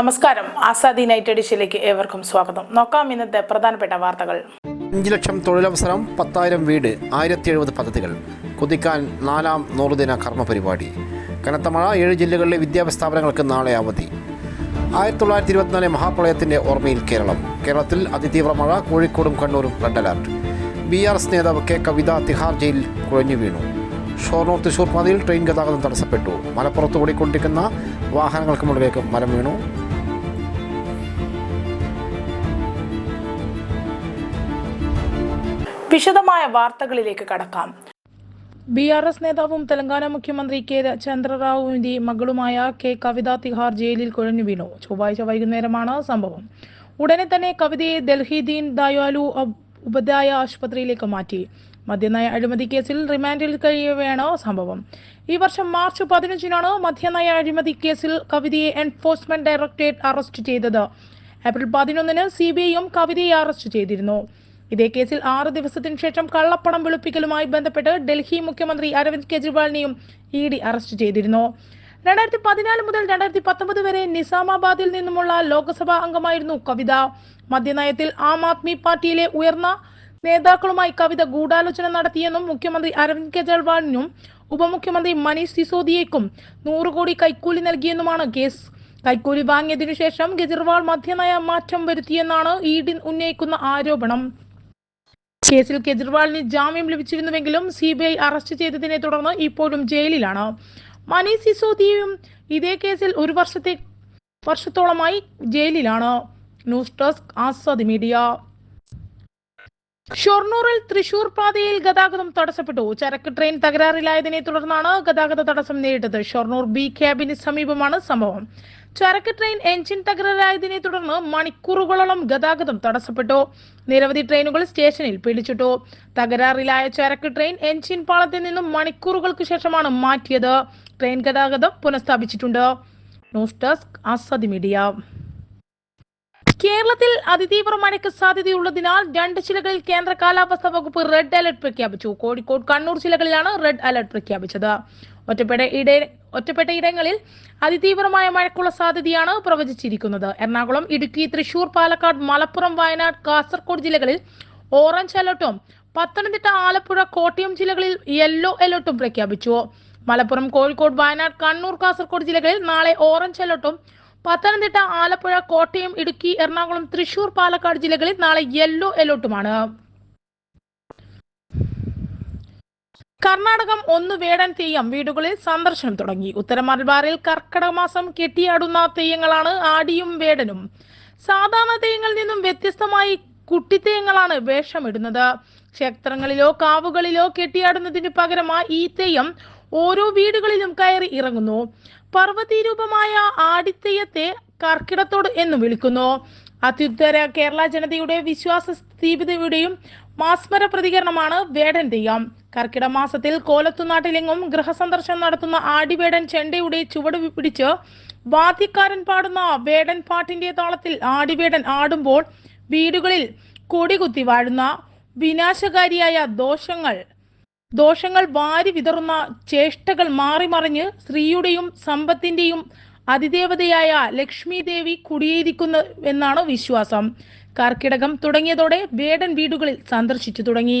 നമസ്കാരം. ആസാദി നൈറ്റ് എഡിഷനിലേക്ക് ഏവർക്കും സ്വാഗതം. നോക്കാം ഇന്നത്തെ പ്രധാനപ്പെട്ട വാർത്തകൾ. അഞ്ച് ലക്ഷം തൊഴിലവസരം പത്തായിരം വീട് ആയിരത്തി എഴുപത് പദ്ധതികൾ. കുതിക്കാൻ നാലാം നൂറുദിന കർമ്മ പരിപാടി കനത്ത മഴ ഏഴ് ജില്ലകളിലെ വിദ്യാഭ്യാസ സ്ഥാപനങ്ങൾക്ക് നാളെ അവധി. ആയിരത്തി തൊള്ളായിരത്തി ഇരുപത്തിനാല് മഹാപ്രളയത്തിന്റെ ഓർമ്മയിൽ കേരളം. കേരളത്തിൽ അതിതീവ്ര മഴ കോഴിക്കോടും കണ്ണൂരും red alert. B R S നേതാവ് കെ. കവിത തിഹാർ ജയിലിൽ കുഴഞ്ഞു വീണു. ഷൊർണൂർ തൃശൂർ പാതയിൽ ട്രെയിൻ ഗതാഗതം തടസ്സപ്പെട്ടു. മലപ്പുറത്ത് ഓടിക്കൊണ്ടിരിക്കുന്ന വാഹനങ്ങൾക്ക് മുകളിലേക്ക് മരം വീണു. വിശദമായ വാർത്തകളിലേക്ക് കടക്കാം. ബി ആർ എസ് നേതാവും തെലങ്കാന മുഖ്യമന്ത്രി കെ ചന്ദ്രറാവുവിന്റെ മകളുമായ കെ കവിത തിഹാർ ജയിലിൽ കുഴഞ്ഞു വീണു. ചൊവ്വാഴ്ച വൈകുന്നേരമാണ് സംഭവം. ഉടനെ തന്നെ കവിതയെ ഡൽഹി ദീൻ ദയാലു ഉപദായ ആശുപത്രിയിലേക്ക് മാറ്റി. മദ്യനയ അഴിമതി കേസിൽ റിമാൻഡിൽ കഴിയവെയാണ് സംഭവം. ഈ വർഷം മാർച്ച് പതിനഞ്ചിനാണ് മദ്യനയ അഴിമതി കേസിൽ കവിതയെ എൻഫോഴ്സ്മെന്റ് ഡയറക്ടറേറ്റ് അറസ്റ്റ് ചെയ്തത്. ഏപ്രിൽ പതിനൊന്നിന് സി ബി ഐയും കവിതയെ അറസ്റ്റ് ചെയ്തിരുന്നു. ഇതേ കേസിൽ ആറ് ദിവസത്തിന് ശേഷം കള്ളപ്പണം വെളുപ്പിക്കലുമായി ബന്ധപ്പെട്ട് ഡൽഹി മുഖ്യമന്ത്രി അരവിന്ദ് കെജ്രിവാളിനെയും ഇ ഡി അറസ്റ്റ് ചെയ്തിരുന്നു. രണ്ടായിരത്തി പതിനാല് മുതൽ രണ്ടായിരത്തി പത്തൊമ്പത് വരെ നിസാമാബാദിൽ നിന്നുമുള്ള ലോക്സഭാ അംഗമായിരുന്നു കവിത. മദ്യനയത്തിൽ ആം ആദ്മി പാർട്ടിയിലെ ഉയർന്ന നേതാക്കളുമായി കവിത ഗൂഢാലോചന നടത്തിയെന്നും മുഖ്യമന്ത്രി അരവിന്ദ് കെജ്രിവാളിനും ഉപമുഖ്യമന്ത്രി മനീഷ് സിസോദിയയ്ക്കും നൂറ് കോടി കൈക്കൂലി നൽകിയെന്നുമാണ് കേസ്. കൈക്കൂലി വാങ്ങിയതിനു ശേഷം കെജ്രിവാൾ മദ്യനയ മാറ്റം വരുത്തിയെന്നാണ് ഇ ഡി ഉന്നയിക്കുന്ന ആരോപണം. കേസിൽ കെജ്രിവാളിന് ജാമ്യം ലഭിച്ചിരുന്നുവെങ്കിലും സി ബി ഐ അറസ്റ്റ് ചെയ്തതിനെ തുടർന്ന് ഇപ്പോഴും ജയിലിലാണ്. മനീഷ് സിസോദിയയും ഇതേ കേസിൽ ഒരു വർഷത്തെ വർഷത്തോളമായി ജയിലിലാണ്. News desk Azad media. ഷൊർണൂറിൽ Thrissur പാതയിൽ ഗതാഗതം തടസ്സപ്പെട്ടു. ചരക്ക് ട്രെയിൻ തകരാറിലായതിനെ തുടർന്നാണ് ഗതാഗത തടസ്സം നേരിട്ടത്. ഷൊർണൂർ ബി ക്യാബിന് സമീപമാണ് സംഭവം. ചരക്ക് ട്രെയിൻ എഞ്ചിൻ തകരാറായതിനെ തുടർന്ന് മണിക്കൂറുകളോളം ഗതാഗതം തടസ്സപ്പെട്ടു. നിരവധി ട്രെയിനുകൾ സ്റ്റേഷനിൽ പിടിച്ചിട്ടു. തകരാറിലായ ചരക്ക് ട്രെയിൻ എഞ്ചിൻ പാളത്തിൽ നിന്നും മണിക്കൂറുകൾക്ക് ശേഷമാണ് മാറ്റിയത്. ട്രെയിൻ ഗതാഗതം പുനഃസ്ഥാപിച്ചിട്ടുണ്ട്. News desk Azadi media. കേരളത്തിൽ അതിതീവ്ര മഴയ്ക്ക് സാധ്യതയുള്ളതിനാൽ രണ്ട് ജില്ലകളിൽ കേന്ദ്ര കാലാവസ്ഥാ വകുപ്പ് റെഡ് അലർട്ട് പ്രഖ്യാപിച്ചു. കോഴിക്കോട് കണ്ണൂർ ജില്ലകളിലാണ് റെഡ് അലർട്ട് പ്രഖ്യാപിച്ചത്. ഒറ്റപ്പെടെ ഇട ഒറ്റപ്പെട്ട ഇടങ്ങളിൽ അതിതീവ്രമായ മഴയ്ക്കുള്ള സാധ്യതയാണ് പ്രവചിച്ചിരിക്കുന്നത്. എറണാകുളം ഇടുക്കി തൃശൂർ പാലക്കാട് മലപ്പുറം വയനാട് കാസർഗോഡ് ജില്ലകളിൽ ഓറഞ്ച് അലർട്ടും പത്തനംതിട്ട ആലപ്പുഴ കോട്ടയം ജില്ലകളിൽ യെല്ലോ അലർട്ടും പ്രഖ്യാപിച്ചു. മലപ്പുറം കോഴിക്കോട് വയനാട് കണ്ണൂർ കാസർഗോഡ് ജില്ലകളിൽ നാളെ ഓറഞ്ച് അലർട്ടും പത്തനംതിട്ട ആലപ്പുഴ കോട്ടയം ഇടുക്കി എറണാകുളം തൃശൂർ പാലക്കാട് ജില്ലകളിൽ നാളെ യെല്ലോ അലർട്ടുമാണ്. കർണാടകം ഒന്ന് വേടൻ തെയ്യം വീടുകളിൽ സന്ദർശനം തുടങ്ങി. ഉത്തര മലബാറിൽ കർക്കിടക മാസം കെട്ടിയാടുന്ന തെയ്യങ്ങളാണ് ആടിയും വേടനും. സാധാരണ തെയ്യങ്ങളിൽ നിന്നും വ്യത്യസ്തമായി കുട്ടിത്തെയ്യങ്ങളാണ് വേഷമിടുന്നത്. ക്ഷേത്രങ്ങളിലോ കാവുകളിലോ കെട്ടിയാടുന്നതിന് പകരമായി ഈ തെയ്യം ഓരോ വീടുകളിലും കയറി ഇറങ്ങുന്നു. പർവതീരൂപമായ ആടിത്തെയ്യത്തെ കർക്കിടത്തോട് എന്ന് വിളിക്കുന്നു. അത്യുത്തര കേരള ജനതയുടെ വിശ്വാസ സ്ഥീപിതയുടെയും മാസ്മര പ്രതികരണമാണ് വേടൻ തെയ്യം. കർക്കിട മാസത്തിൽ കോലത്തുനാട്ടിലെങ്ങും ഗൃഹസന്ദർശനം നടത്തുന്ന ആടിവേടൻ ചെണ്ടയുടെ ചുവട് പിടിച്ച് വാദ്യക്കാരൻ പാടുന്ന വേടൻ പാട്ടിന്റെ താളത്തിൽ ആടിവേടൻ ആടുമ്പോൾ വീടുകളിൽ കൊടികുത്തി വാഴുന്ന വിനാശകാരിയായ ദോഷങ്ങൾ. ദോഷങ്ങൾ വാരി വിതറുന്ന ചേഷ്ടകൾ മാറി മറിഞ്ഞ് സ്ത്രീയുടെയും സമ്പത്തിന്റെയും അതിദേവതയായ ലക്ഷ്മി ദേവി കുടിയേരിക്കുന്നു എന്നാണ് വിശ്വാസം. കർക്കിടകം തുടങ്ങിയതോടെ വേടൻ വീടുകളിൽ സന്ദർശിച്ചു തുടങ്ങി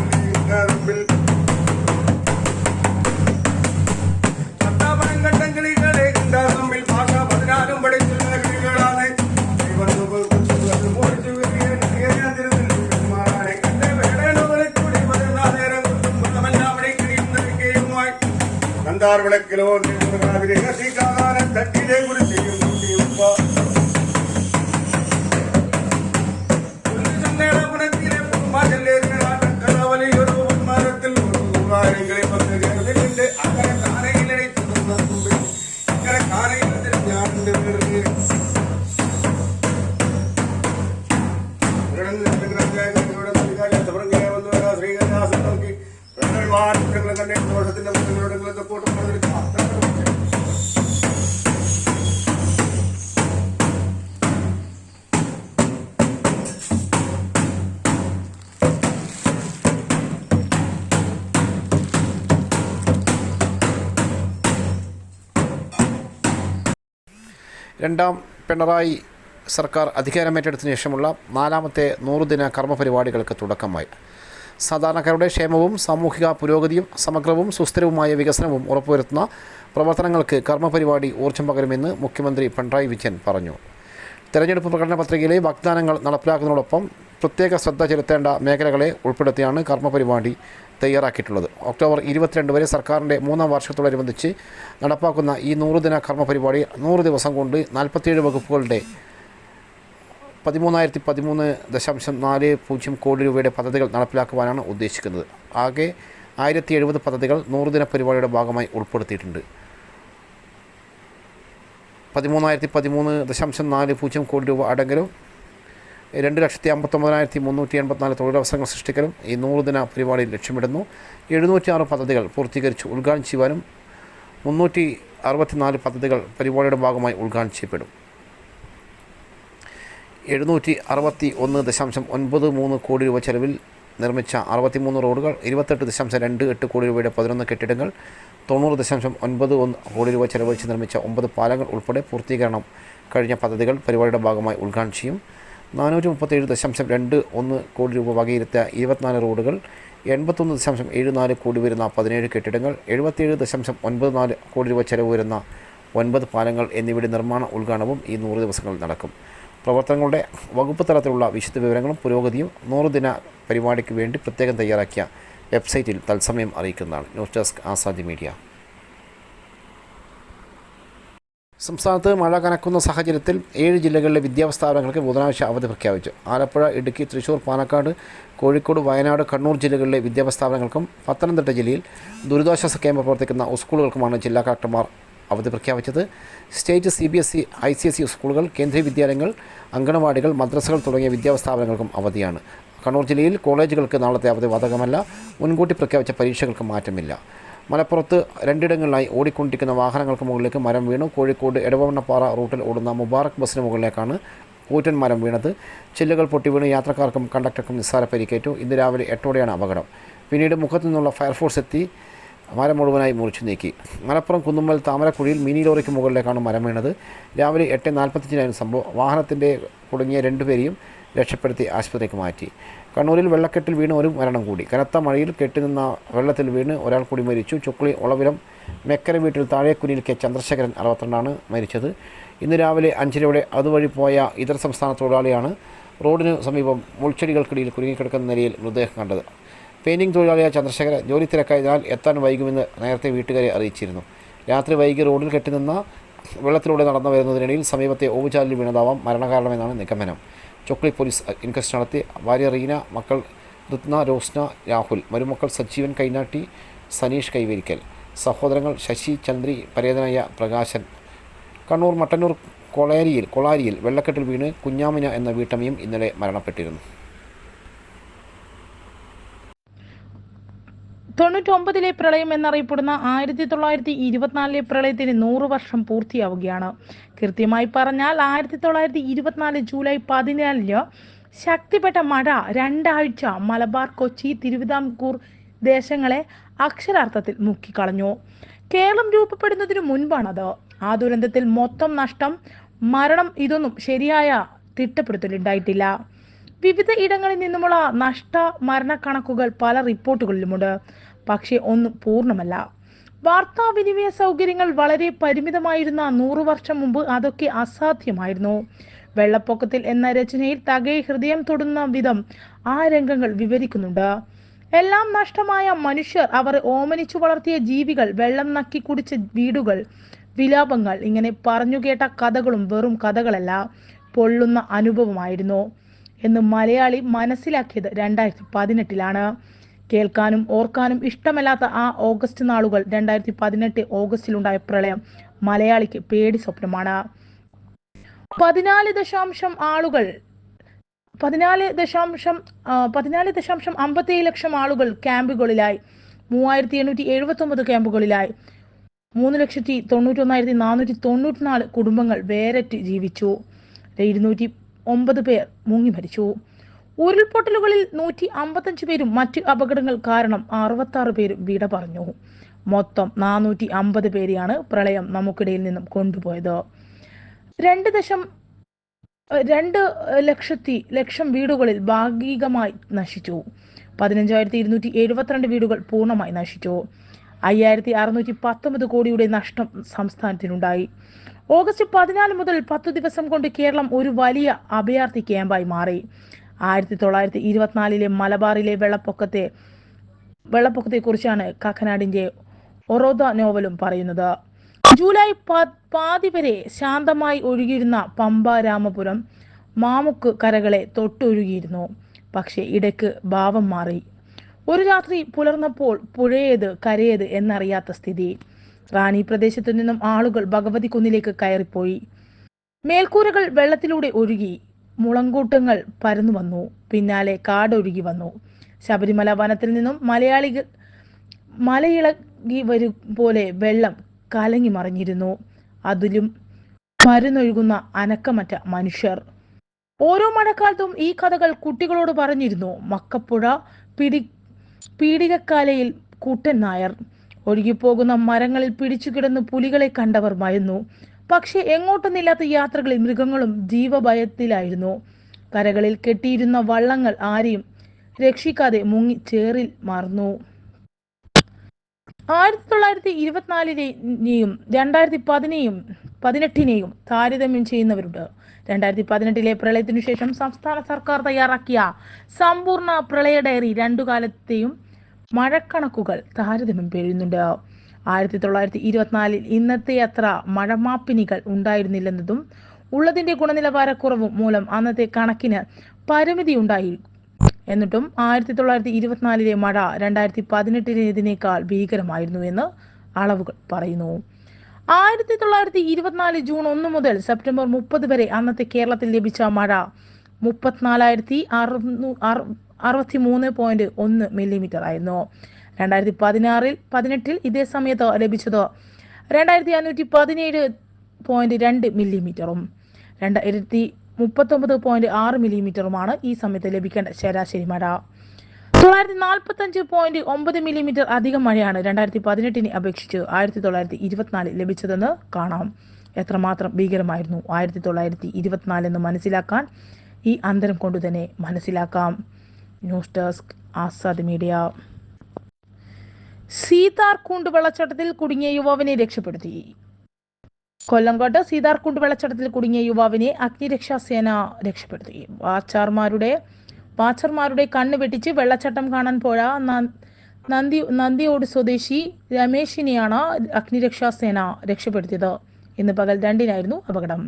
விளக்கிலோ தீக்காதான தட்டிலே குறி செய்யும் രണ്ടാം പിണറായി സർക്കാർ അധികാരമേറ്റെടുത്തിന് ശേഷമുള്ള നാലാമത്തെ നൂറുദിന കർമ്മ പരിപാടികൾക്ക് തുടക്കമായി. സാധാരണക്കാരുടെ ക്ഷേമവും സാമൂഹിക പുരോഗതിയും സമഗ്രവും സുസ്ഥിരവുമായ വികസനവും ഉറപ്പുവരുത്തുന്ന പ്രവർത്തനങ്ങൾക്ക് കർമ്മപരിപാടി ഊർജം പകരുമെന്ന് മുഖ്യമന്ത്രി പിണറായി വിജയൻ പറഞ്ഞു. തെരഞ്ഞെടുപ്പ് പ്രകടന പത്രികയിലെ വാഗ്ദാനങ്ങൾ നടപ്പിലാക്കുന്നതോടൊപ്പം പ്രത്യേക ശ്രദ്ധ ചെലുത്തേണ്ട മേഖലകളെ ഉൾപ്പെടുത്തിയാണ് കർമ്മ പരിപാടി തയ്യാറാക്കിയിട്ടുള്ളത്. ഒക്ടോബർ ഇരുപത്തിരണ്ട് വരെ സർക്കാരിന്റെ മൂന്നാം വർഷത്തോടനുബന്ധിച്ച് നടപ്പാക്കുന്ന ഈ നൂറുദിന കർമ്മ പരിപാടി നൂറ് ദിവസം കൊണ്ട് നാൽപ്പത്തിയേഴ് വകുപ്പുകളുടെ പതിമൂന്നായിരത്തി പതിമൂന്ന് ദശാംശം നാല് പൂജ്യം കോടി രൂപയുടെ പദ്ധതികൾ നടപ്പിലാക്കുവാനാണ് ഉദ്ദേശിക്കുന്നത്. ആകെ ആയിരത്തി എഴുപത് പദ്ധതികൾ നൂറുദിന പരിപാടിയുടെ ഭാഗമായി ഉൾപ്പെടുത്തിയിട്ടുണ്ട്. പതിമൂന്നായിരത്തി പതിമൂന്ന് ദശാംശം നാല് പൂജ്യം കോടി രൂപ അടങ്കലും രണ്ട് ലക്ഷത്തി അമ്പത്തൊമ്പതിനായിരത്തി മുന്നൂറ്റി എൺപത്തിനാല് തൊഴിലവസരങ്ങൾ സൃഷ്ടിക്കലും ഈ നൂറുദിന പരിപാടിയിൽ ലക്ഷ്യമിടുന്നു. എഴുന്നൂറ്റിയാറ് പദ്ധതികൾ പൂർത്തീകരിച്ച് ഉദ്ഘാടനം ചെയ്യുവാനും മുന്നൂറ്റി അറുപത്തിനാല് പദ്ധതികൾ പരിപാടിയുടെ ഭാഗമായി ഉദ്ഘാടനം ചെയ്യപ്പെടും. എഴുന്നൂറ്റി അറുപത്തി ഒന്ന് ദശാംശം ഒൻപത് മൂന്ന് കോടി രൂപ ചെലവിൽ നിർമ്മിച്ച അറുപത്തിമൂന്ന് റോഡുകൾ ഇരുപത്തെട്ട് ദശാംശം രണ്ട് എട്ട് കോടി രൂപയുടെ പതിനൊന്ന് കെട്ടിടങ്ങൾ തൊണ്ണൂറ് ദശാംശം ഒൻപത് ഒന്ന് കോടി രൂപ ചെലവഴിച്ച് നിർമ്മിച്ച ഒമ്പത് പാലങ്ങൾ ഉൾപ്പെടെ പൂർത്തീകരണം കഴിഞ്ഞ പദ്ധതികൾ പരിപാടിയുടെ ഭാഗമായി ഉദ്ഘാടനം ചെയ്യും. നാനൂറ്റി മുപ്പത്തേഴ് ദശാംശം രണ്ട് ഒന്ന് കോടി രൂപ വകയിരുത്തിയ ഇരുപത്തിനാല് റോഡുകൾ എൺപത്തൊന്ന് ദശാംശം ഏഴ് നാല് കോടി വരുന്ന പതിനേഴ് കെട്ടിടങ്ങൾ എഴുപത്തിയേഴ് ദശാംശം ഒൻപത് നാല് കോടി രൂപ ചെലവ് വരുന്ന ഒൻപത് പാലങ്ങൾ എന്നിവയുടെ നിർമ്മാണ ഉദ്ഘാടനവും ഈ നൂറ് ദിവസങ്ങളിൽ നടക്കും. പ്രവർത്തനങ്ങളുടെ വകുപ്പ് തലത്തിലുള്ള വിശദ വിവരങ്ങളും പുരോഗതിയും നൂറ് ദിന പരിപാടിക്ക് വേണ്ടി പ്രത്യേകം തയ്യാറാക്കിയ വെബ്സൈറ്റിൽ തത്സമയം അറിയിക്കുന്നതാണ്. News desk Azadi media. സംസ്ഥാനത്ത് മഴ കനക്കുന്ന സാഹചര്യത്തിൽ ഏഴ് ജില്ലകളിലെ വിദ്യാഭ്യാസ സ്ഥാപനങ്ങൾക്ക് ബുധനാഴ്ച അവധി പ്രഖ്യാപിച്ചു. ആലപ്പുഴ ഇടുക്കി തൃശൂർ പാലക്കാട് കോഴിക്കോട് വയനാട് കണ്ണൂർ ജില്ലകളിലെ വിദ്യാഭ്യാസ സ്ഥാപനങ്ങൾക്കും പത്തനംതിട്ട ജില്ലയിൽ ദുരിതാശ്വാസ ക്യാമ്പ് പ്രവർത്തിക്കുന്ന സ്കൂളുകൾക്കുമാണ് ജില്ലാ കളക്ടർമാർ അവധി പ്രഖ്യാപിച്ചത്. State C B S E I C S E സ്കൂളുകൾ കേന്ദ്രീയ വിദ്യാലയങ്ങൾ അങ്കണവാടികൾ മദ്രസകൾ തുടങ്ങിയ വിദ്യാഭ്യാസ സ്ഥാപനങ്ങൾക്കും അവധിയാണ്. കണ്ണൂർ ജില്ലയിൽ കോളേജുകൾക്ക് നാളത്തെ അവധി ബാധകമല്ല. മുൻകൂട്ടി പ്രഖ്യാപിച്ച പരീക്ഷകൾക്ക് മാറ്റമില്ല. മലപ്പുറത്ത് രണ്ടിടങ്ങളിലായി ഓടിക്കൊണ്ടിരിക്കുന്ന വാഹനങ്ങൾക്ക് മുകളിലേക്ക് മരം വീണു. കോഴിക്കോട് എടവണ്ണപ്പാറ റൂട്ടിൽ ഓടുന്ന മുബാറക് ബസ്സിന് മുകളിലേക്കാണ് കൂറ്റൻ മരം വീണത്. ചില്ലുകൾ പൊട്ടി വീണ് യാത്രക്കാർക്കും കണ്ടക്ടർക്കും നിസ്സാര പരിക്കേറ്റു. ഇന്ന് രാവിലെ എട്ടോടെയാണ് അപകടം. പിന്നീട് മുഖത്തു നിന്നുള്ള ഫയർഫോഴ്സ് എത്തി മരം മുഴുവനായി മുറിച്ചു നീക്കി. മലപ്പുറം കുന്നുമ്മൽ താമരക്കുഴിയിൽ മിനി ലോറിക്ക് മുകളിലേക്കാണ് മരം വീണത്. രാവിലെ എട്ട് നാൽപ്പത്തഞ്ചിനായിരുന്നു സംഭവം. വാഹനത്തിന്റെ കുടുങ്ങിയ രണ്ടുപേരെയും രക്ഷപ്പെടുത്തി ആശുപത്രിക്ക് മാറ്റി. കണ്ണൂരിൽ വെള്ളക്കെട്ടിൽ വീണ് ഒരു മരണം കൂടി. കനത്ത മഴയിൽ കെട്ടിനിന്ന വെള്ളത്തിൽ വീണ് ഒരാൾ കൂടി മരിച്ചു. ചുക്ലി ഒളവിലം മെക്കര വീട്ടിൽ താഴേക്കുനിയിൽ കെ ചന്ദ്രശേഖരൻ അറുപത്തിരണ്ടാണ് മരിച്ചത്. ഇന്ന് രാവിലെ അഞ്ചരയോടെ അതുവഴി പോയ ഇതര സംസ്ഥാന തൊഴിലാളിയാണ് റോഡിന് സമീപം മുൾച്ചെടികൾക്കിടയിൽ കുരുങ്ങിക്കിടക്കുന്ന നിലയിൽ മൃതദേഹം കണ്ടത്. പെയിന്റിംഗ് തൊഴിലാളിയായ ചന്ദ്രശേഖരൻ ജോലി തിരക്കായതിനാൽ എത്താൻ വൈകുമെന്ന് നേരത്തെ വീട്ടുകാരെ അറിയിച്ചിരുന്നു. രാത്രി വൈകി റോഡിൽ കെട്ടി നിന്ന വെള്ളത്തിലൂടെ നടന്നു വരുന്നതിനിടയിൽ സമീപത്തെ ഓവുചാലിൽ വീണതാവാം മരണകാരണമെന്നാണ് നിഗമനം. ചൊക്ലി പോലീസ് ഇൻക്വസ്റ്റ് നടത്തി ഭാര്യ റീന മക്കൾ ഋത്ന രോസ്ന രാഹുൽ മരുമക്കൾ സജീവൻ കൈനാട്ടി സനീഷ് കൈവരിക്കൽ സഹോദരങ്ങൾ ശശി ചന്ദ്രി പരേതനായ പ്രകാശൻ. കണ്ണൂർ മട്ടന്നൂർ കൊളാരിയിൽ കൊളാരിയിൽ വെള്ളക്കെട്ടിൽ വീണ് കുഞ്ഞാമിന എന്ന വീട്ടമ്മയും ഇന്നലെ മരണപ്പെട്ടിരുന്നു. തൊണ്ണൂറ്റൊമ്പതിലെ പ്രളയം എന്നറിയപ്പെടുന്ന ആയിരത്തി തൊള്ളായിരത്തി ഇരുപത്തിനാലിലെ പ്രളയത്തിന് നൂറ് വർഷം പൂർത്തിയാവുകയാണ്. കൃത്യമായി പറഞ്ഞാൽ ആയിരത്തി തൊള്ളായിരത്തി ഇരുപത്തിനാല് ജൂലൈ പതിനാലിന് ശക്തിപ്പെട്ട മഴ രണ്ടാഴ്ച മലബാർ കൊച്ചി തിരുവിതാംകൂർ ദേശങ്ങളെ അക്ഷരാർത്ഥത്തിൽ മുക്കിക്കളഞ്ഞു. കേരളം രൂപപ്പെടുന്നതിന് മുൻപാണത്. ആ ദുരന്തത്തിൽ മൊത്തം നഷ്ടം മരണം ഇതൊന്നും ശരിയായ തിട്ടപ്പെടുത്തലുണ്ടായിട്ടില്ല. വിവിധ ഇടങ്ങളിൽ നിന്നുമുള്ള നഷ്ട മരണ കണക്കുകൾ പല റിപ്പോർട്ടുകളിലുമുണ്ട്. പക്ഷേ ഒന്നും പൂർണമല്ല. വാർത്താവിനിമയ സൗകര്യങ്ങൾ വളരെ പരിമിതമായിരുന്ന നൂറു വർഷം മുമ്പ് അതൊക്കെ അസാധ്യമായിരുന്നു. വെള്ളപ്പൊക്കത്തിൽ എന്ന രചനയിൽ തകയെ ഹൃദയം തൊടുന്ന വിധം ആ രംഗങ്ങൾ വിവരിക്കുന്നുണ്ട്. എല്ലാം നഷ്ടമായ മനുഷ്യർ അവർ ഓമനിച്ചു വളർത്തിയ ജീവികൾ വെള്ളം നക്കി കുടിച്ച വീടുകൾ വിലാപങ്ങൾ ഇങ്ങനെ പറഞ്ഞു കേട്ട കഥകളും വെറും കഥകളല്ല പൊള്ളുന്ന അനുഭവമായിരുന്നു. എന്ന് മലയാളി മനസ്സിലാക്കിയത് രണ്ടായിരത്തി പതിനെട്ടിലാണ് കേൾക്കാനും ഓർക്കാനും ഇഷ്ടമല്ലാത്ത ആ ഓഗസ്റ്റ് നാളുകൾ രണ്ടായിരത്തി പതിനെട്ട് ഓഗസ്റ്റിലുണ്ടായ പ്രളയം മലയാളിക്ക് പേടി സ്വപ്നമാണ്. പതിനാല് ദശാംശം ആളുകൾ പതിനാല് ദശാംശം പതിനാല് ദശാംശം അമ്പത്തിയേഴ് ലക്ഷം ആളുകൾ ക്യാമ്പുകളിലായി. മൂവായിരത്തി എണ്ണൂറ്റി എഴുപത്തി ഒമ്പത് ക്യാമ്പുകളിലായി. മൂന്ന് ലക്ഷത്തി തൊണ്ണൂറ്റി ഒന്നായിരത്തി നാനൂറ്റി തൊണ്ണൂറ്റിനാല് കുടുംബങ്ങൾ വേരറ്റ് ജീവിച്ചു. ഇരുന്നൂറ്റി ഒമ്പത് പേർ മുങ്ങി മരിച്ചു. ഉരുൾപൊട്ടലുകളിൽ നൂറ്റി അമ്പത്തഞ്ച് പേരും മറ്റ് അപകടങ്ങൾ കാരണം അറുപത്താറ് പേരും വിട പറഞ്ഞു. മൊത്തം നാനൂറ്റി അമ്പത് പേരെയാണ് പ്രളയം നമുക്കിടയിൽ നിന്നും കൊണ്ടുപോയത്. രണ്ട് ദശം രണ്ട് ലക്ഷത്തി ലക്ഷം വീടുകളിൽ ഭാഗികമായി നശിച്ചു. പതിനഞ്ചായിരത്തി ഇരുന്നൂറ്റി എഴുപത്തിരണ്ട് വീടുകൾ പൂർണമായി നശിച്ചു. അയ്യായിരത്തി അറുന്നൂറ്റി പത്തൊമ്പത് കോടിയുടെ നഷ്ടം സംസ്ഥാനത്തിനുണ്ടായി. ഓഗസ്റ്റ് പതിനാല് മുതൽ പത്തു ദിവസം കൊണ്ട് കേരളം ഒരു വലിയ അഭയാർത്ഥി ക്യാമ്പായി മാറി. ആയിരത്തി തൊള്ളായിരത്തി ഇരുപത്തിനാലിലെ മലബാറിലെ വെള്ളപ്പൊക്കത്തെ വെള്ളപ്പൊക്കത്തെക്കുറിച്ചാണ് കക്കനാടിന്റെ ഒറോദ നോവലും പറയുന്നത്. ജൂലൈ പാതി വരെ ശാന്തമായി ഒഴുകിയിരുന്ന പമ്പ രാമപുരം മാമുക്ക് കരകളെ തൊട്ടൊഴുകിയിരുന്നു. പക്ഷേ ഇടയ്ക്ക് ഭാവം മാറി. ഒരു രാത്രി പുലർന്നപ്പോൾ പുഴയേത് കരയേത് എന്നറിയാത്ത സ്ഥിതി. റാണി പ്രദേശത്തു നിന്നും ആളുകൾ ഭഗവതി കുന്നിലേക്ക് കയറിപ്പോയി. മേൽക്കൂരകൾ വെള്ളത്തിലൂടെ ഒഴുകി മുളങ്കൂട്ടങ്ങൾ പരന്നു വന്നു. പിന്നാലെ കാടൊഴുകി വന്നു. ശബരിമല വനത്തിൽ നിന്നും മലയാളികൾ മലയിളകി വരും പോലെ വെള്ളം കലങ്ങി മറിഞ്ഞിരുന്നു. അതിലും മരുന്നൊഴുകുന്ന അനക്കമറ്റ മനുഷ്യർ. ഓരോ മഴക്കാലത്തും ഈ കഥകൾ കുട്ടികളോട് പറഞ്ഞിരുന്നു. മക്കപ്പുഴ പിടി പീടികക്കാലയിൽ കൂട്ടൻ നായർ. ഒഴുകിപ്പോകുന്ന മരങ്ങളിൽ പിടിച്ചു കിടന്ന് പുലികളെ കണ്ടവർ മയന്നു. പക്ഷേ എങ്ങോട്ടൊന്നില്ലാത്ത യാത്രകളിൽ മൃഗങ്ങളും ജീവഭയത്തിലായിരുന്നു. കരകളിൽ കെട്ടിയിരുന്ന വള്ളങ്ങൾ ആരെയും രക്ഷിക്കാതെ മുങ്ങി ചേറിൽ മറന്നു. ആയിരത്തി തൊള്ളായിരത്തി ഇരുപത്തിനാലിനെയും രണ്ടായിരത്തി പതിനെയും പതിനെട്ടിനെയും താരതമ്യം ചെയ്യുന്നവരുണ്ട്. രണ്ടായിരത്തി പതിനെട്ടിലെ പ്രളയത്തിനു ശേഷം സംസ്ഥാന സർക്കാർ തയ്യാറാക്കിയ സമ്പൂർണ പ്രളയ ഡയറി രണ്ടു കാലത്തെയും മഴക്കണക്കുകൾ താരതമ്യം പെയ്യുന്നുണ്ട് ആയിരത്തി തൊള്ളായിരത്തി ഇരുപത്തിനാലിൽ ഇന്നത്തെ അത്ര മഴമാപ്പിനികൾ ഉണ്ടായിരുന്നില്ലെന്നതും ഉള്ളതിന്റെ ഗുണനിലവാരക്കുറവും മൂലം അന്നത്തെ കണക്കിന് പരിമിതി ഉണ്ടായി എന്നിട്ടും ആയിരത്തി തൊള്ളായിരത്തി ഇരുപത്തിനാലിലെ മഴ രണ്ടായിരത്തി പതിനെട്ടിലേതിനേക്കാൾ ഭീകരമായിരുന്നു എന്ന് അളവുകൾ പറയുന്നു. ആയിരത്തി തൊള്ളായിരത്തി ഇരുപത്തിനാല് ജൂൺ ഒന്ന് മുതൽ സെപ്റ്റംബർ മുപ്പത് വരെ അന്നത്തെ കേരളത്തിൽ ലഭിച്ച മഴ മുപ്പത്തിനാലായിരത്തി അറുന്നൂ അറുപത്തി മൂന്ന് പോയിന്റ് ഒന്ന് മില്ലിമീറ്റർ ആയിരുന്നു. രണ്ടായിരത്തി പതിനാറിൽ പതിനെട്ടിൽ ഇതേ സമയത്ത് ലഭിച്ചത് രണ്ടായിരത്തി അഞ്ഞൂറ്റി പതിനേഴ് പോയിന്റ് രണ്ട് മില്ലിമീറ്ററും രണ്ടായിരത്തി മുപ്പത്തൊമ്പത് പോയിന്റ് ആറ് മില്ലിമീറ്ററുമാണ് ഈ സമയത്ത് ലഭിക്കേണ്ട ശരാശരി മഴ. തൊള്ളായിരത്തി നാൽപ്പത്തി അഞ്ച് പോയിന്റ് ഒമ്പത് മില്ലിമീറ്റർ അധികം മഴയാണ് രണ്ടായിരത്തി പതിനെട്ടിനെ അപേക്ഷിച്ച് ആയിരത്തി തൊള്ളായിരത്തി ഇരുപത്തിനാലിൽ ലഭിച്ചതെന്ന് കാണാം. എത്രമാത്രം ഭീകരമായിരുന്നു ആയിരത്തി തൊള്ളായിരത്തി ഇരുപത്തിനാലെന്ന് മനസ്സിലാക്കാൻ ഈ അന്തരം കൊണ്ടുതന്നെ മനസ്സിലാക്കാം. News desk Azad media. Seetharkund വെള്ളച്ചാട്ടത്തിൽ കുടുങ്ങിയ യുവാവിനെ രക്ഷപ്പെടുത്തി. കൊല്ലംകോട്ട് സീതാർകുണ്ട് വെള്ളച്ചാട്ടത്തിൽ കുടുങ്ങിയ യുവാവിനെ അഗ്നിരക്ഷാസേന രക്ഷപ്പെടുത്തി. വാച്ചാർമാരുടെ വാച്ചർമാരുടെ കണ്ണ് വെട്ടിച്ച് വെള്ളച്ചാട്ടം കാണാൻ പോയ നന്ദി നന്ദിയോട് സ്വദേശി രമേശിനെയാണ് അഗ്നിരക്ഷാസേന രക്ഷപ്പെടുത്തിയത്. ഇന്ന് പകൽ രണ്ടിനായിരുന്നു അപകടം.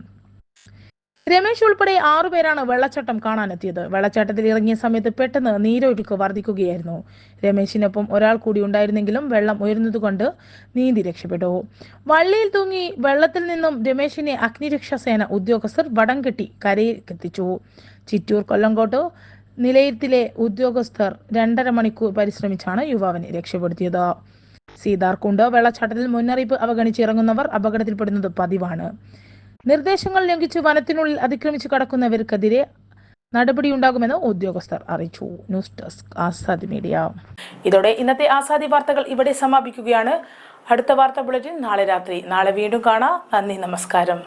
രമേശ് ഉൾപ്പെടെ ആറുപേരാണ് വെള്ളച്ചാട്ടം കാണാനെത്തിയത്. വെള്ളച്ചാട്ടത്തിൽ ഇറങ്ങിയ സമയത്ത് പെട്ടെന്ന് നീരൊഴുക്ക് വർദ്ധിക്കുകയായിരുന്നു രമേശിനൊപ്പം ഒരാൾ കൂടി ഉണ്ടായിരുന്നെങ്കിലും വെള്ളം ഉയർന്നതുകൊണ്ട് നീന്തി രക്ഷപ്പെട്ടു. വള്ളിയിൽ തൂങ്ങി വെള്ളത്തിൽ നിന്നും രമേശിനെ അഗ്നിരക്ഷാസേന ഉദ്യോഗസ്ഥർ വടം കെട്ടി കരയിലെത്തിച്ചു. ചിറ്റൂർ കൊല്ലങ്കോട്ട് നിലയത്തിലെ ഉദ്യോഗസ്ഥർ രണ്ടര മണിക്കൂർ പരിശ്രമിച്ചാണ് യുവാവിനെ രക്ഷപ്പെടുത്തിയത്. സീതാർകുണ്ട് വെള്ളച്ചാട്ടത്തിൽ മുന്നറിയിപ്പ് അവഗണിച്ചിറങ്ങുന്നവർ അപകടത്തിൽപ്പെടുന്നത് പതിവാണ്. നിർദ്ദേശങ്ങൾ ലംഘിച്ച് വനത്തിനുള്ളിൽ അതിക്രമിച്ചു കടക്കുന്നവർക്കെതിരെ നടപടിയുണ്ടാകുമെന്ന് ഉദ്യോഗസ്ഥർ അറിയിച്ചു. News desk Azadi media. ഇതോടെ ഇന്നത്തെ ആസാദി വാർത്തകൾ ഇവിടെ സമാപിക്കുകയാണ്. അടുത്ത വാർത്ത ബുള്ളറ്റിൻ നാളെ രാത്രി. നാളെ വീണ്ടും കാണാം. നന്ദി നമസ്കാരം.